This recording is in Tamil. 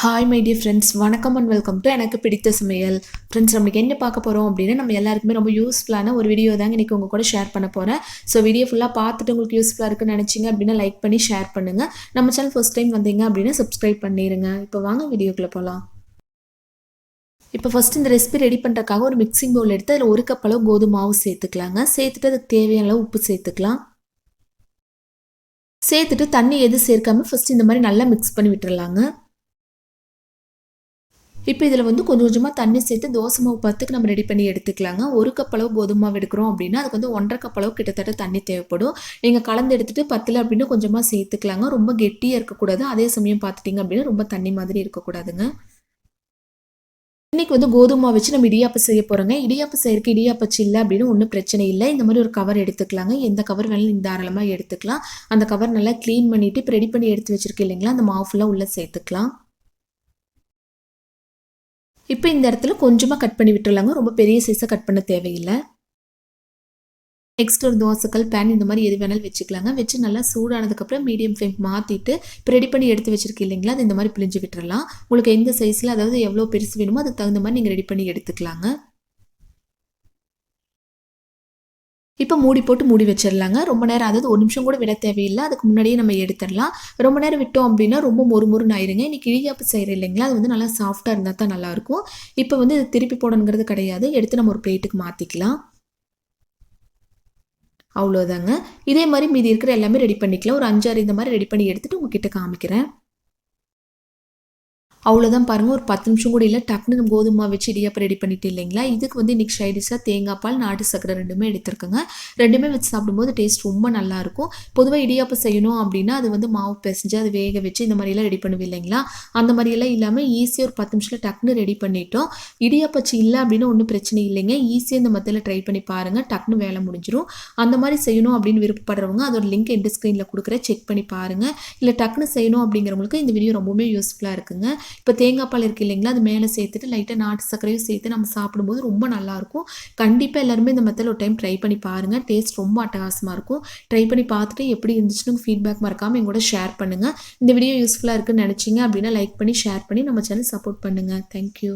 ஹாய் மை டியர் ஃப்ரெண்ட்ஸ் வணக்கம் அண்ட் வெல்கம் டு எனக்கு பிடித்த சமையல். ஃப்ரெண்ட்ஸ் நம்மளுக்கு என்ன பார்க்க போகிறோம் அப்படின்னா நம்ம எல்லாருக்குமே ரொம்ப யூஸ்ஃபுல்லான ஒரு வீடியோ தாங்க இன்றைக்கி உங்கள் கூட ஷேர் பண்ண போகிறேன் ஸோ வீடியோ ஃபுல்லாக பார்த்துட்டு உங்களுக்கு யூஸ்ஃபுல்லாக இருக்குன்னு நினச்சிங்க அப்படின்னா லைக் பண்ணி ஷேர் பண்ணுங்கள் நம்ம சேனல் ஃபஸ்ட் டைம் வந்தீங்க அப்படின்னா சப்ஸ்கிரைப் பண்ணிடுங்க இப்போ வாங்க வீடியோக்குள்ளே போகலாம் இப்போ ஃபஸ்ட் இந்த ரெசிபி ரெடி பண்ணுறதுக்காக ஒரு மிக்சிங் பவுல் எடுத்து அதில் ஒரு கப் அளவு கோதுமை மாவு சேர்த்துக்கலாங்க. சேர்த்துட்டு அதுக்கு தேவையான அளவு உப்பு சேர்த்துக்கலாம். சேர்த்துட்டு தண்ணி எது சேர்க்காம ஃபஸ்ட் இந்த மாதிரி நல்லா மிக்ஸ் பண்ணி விட்டுறலாங்க. இப்போ இதில் வந்து கொஞ்சம் கொஞ்சமாக தண்ணி சேர்த்து தோசை மாவு பத்துக்கு நம்ம ரெடி பண்ணி எடுத்துக்கலாங்க. ஒரு கப் அளவு கோதுமை மாவு எடுக்கிறோம் அப்படின்னா அதுக்கு வந்து ஒன்றரை கப் அளவு கிட்டத்தட்ட தண்ணி தேவைப்படும். நீங்கள் கலந்து எடுத்துட்டு பத்தில் அப்படின்னு கொஞ்சமாக சேர்த்துக்கலாங்க. ரொம்ப கெட்டியாக இருக்கக்கூடாது. அதே சமயம் பார்த்துட்டிங்க அப்படின்னா ரொம்ப தண்ணி மாதிரி இருக்கக்கூடாதுங்க. இன்றைக்கி வந்து கோதுமை வச்சு நம்ம இடியாப்பம் செய்ய போகிறோங்க இடியாப்பம் செய்யறதுக்கு இடியாப்பச்சு இல்லை அப்படின்னு ஒன்றும் பிரச்சனை இல்லை. இந்த மாதிரி ஒரு கவர் எடுத்துக்கலாங்க. எந்த கவர் வேணாலும் தாராளமாக எடுத்துக்கலாம். அந்த கவர் நல்லா க்ளீன் பண்ணிவிட்டு இப்போ ரெடி பண்ணி எடுத்து வச்சுருக்கேன் இல்லைங்களா? அந்த மாவு ஃபுல்லாக உள்ளே சேர்த்துக்கலாம். இப்போ இந்த இடத்துல கொஞ்சமாக கட் பண்ணி விட்டுடலாங்க ரொம்ப பெரிய சைஸாக கட் பண்ண தேவையில்லை. நெக்ஸ்ட் ஒரு தோசைக்கல் பேன் இந்த மாதிரி எது வேணாலும் வச்சுக்கலாங்க. வச்சு நல்லா சூடானதுக்கப்புறம் மீடியம் ஃப்ளேம் மாற்றிட்டு இப்போ ரெடி பண்ணி எடுத்து வச்சிருக்கீங்க இல்லைங்களா? அது இந்த மாதிரி பிழிஞ்சு விட்டுறலாம். உங்களுக்கு எந்த சைஸில் அதாவது எவ்வளோ பெருசு வேணுமோ அதுக்கு தகுந்த மாதிரி நீங்கள் ரெடி பண்ணி எடுத்துக்கலாங்க. இப்போ மூடி போட்டு மூடி வச்சிடலாங்க. ரொம்ப நேரம் அதாவது ஒரு நிமிஷம் கூட விட தேவையில்லை. அதுக்கு முன்னாடியே நம்ம எடுத்துடலாம். ரொம்ப நேரம் விட்டோம் அப்படின்னா ரொம்ப மொறு மொறுன்னு ஆயிருங்க. இன்றைக்கி இழியாப்பு செய்கிற இல்லைங்களா? அது வந்து நல்லா சாஃப்டாக இருந்தால் தான் நல்லாயிருக்கும். இப்போ வந்து இது திருப்பி போடணுங்கிறது கிடையாது. எடுத்து நம்ம ஒரு பிளேட்டுக்கு மாற்றிக்கலாம் அவ்வளோதாங்க இதே மாதிரி மீதி இருக்கிற எல்லாமே ரெடி பண்ணிக்கலாம். ஒரு அஞ்சாறு இந்த மாதிரி ரெடி பண்ணி எடுத்துகிட்டு உங்ககிட்ட காமிக்கிறேன். அவ்வளோதான் பாருங்கள் ஒரு பத்து நிமிஷம் கூட இல்லை டக்குனு நம்ம கோதுமை வச்சு இடியாப்பம் ரெடி பண்ணிட்டு இல்லைங்களா? இதுக்கு வந்து இன்றைக்கி சைடிஷாக தேங்காய் பால் நாட்டு சக்கரை ரெண்டுமே எடுத்துருக்கோங்க. ரெண்டுமே வச்சு சாப்பிடும்போது டேஸ்ட் ரொம்ப நல்லாயிருக்கும் பொதுவாக இடியாப்பம் செய்யணும் அப்படின்னா அது வந்து மாவு பிசைஞ்சு அது வேக வச்சு இந்த மாதிரியெல்லாம் ரெடி பண்ணுவோம் இல்லைங்களா? அந்த மாதிரியெல்லாம் இல்லாமல் ஈஸியாக ஒரு பத்து நிமிஷத்தில் டக்குனு ரெடி பண்ணிட்டோம். இடியாப்பச்சி இல்லை அப்படின்னு ஒன்றும் பிரச்சனை இல்லைங்க. ஈஸியாக இந்த மத்தியில் ட்ரை பண்ணி பாருங்கள் டக்குனு வேலை முடிஞ்சிடும் அந்த மாதிரி செய்யணும் அப்படின்னு விருப்பப்படுறவங்க அதோட லிங்க் எந்த ஸ்க்ரீனில் கொடுக்குற செக் பண்ணி பாருங்கள் இல்லை டக்குனு செய்யணும் அப்படிங்கிறவங்களுக்கு இந்த வீடியோ ரொம்பவுமே யூஸ்ஃபுல்லாக இருக்குங்க. இப்போ தேங்காய் பால் இருக்குது இல்லைங்களா அது மேலே சேர்த்துட்டு லைட்டாக நாட்டு சர்க்கரையும் சேர்த்து நம்ம சாப்பிடும்போது ரொம்ப நல்லாயிருக்கும். கண்டிப்பாக எல்லாருமே இந்த மெத்தட் ஒரு டைம் ட்ரை பண்ணி பாருங்கள் டேஸ்ட் ரொம்ப அட்டகாசமாக இருக்கும். ட்ரை பண்ணி பார்த்துட்டு எப்படி இருந்துச்சுன்னு ஃபீட்பேக் மறக்காமல் எங்கூட ஷேர் பண்ணுங்கள் இந்த வீடியோ யூஸ்ஃபுல்லாக இருக்குன்னு நினச்சிங்க அப்படின்னா லைக் பண்ணி ஷேர் பண்ணி நம்ம சேனல் சப்போர்ட் பண்ணுங்கள் தேங்க்யூ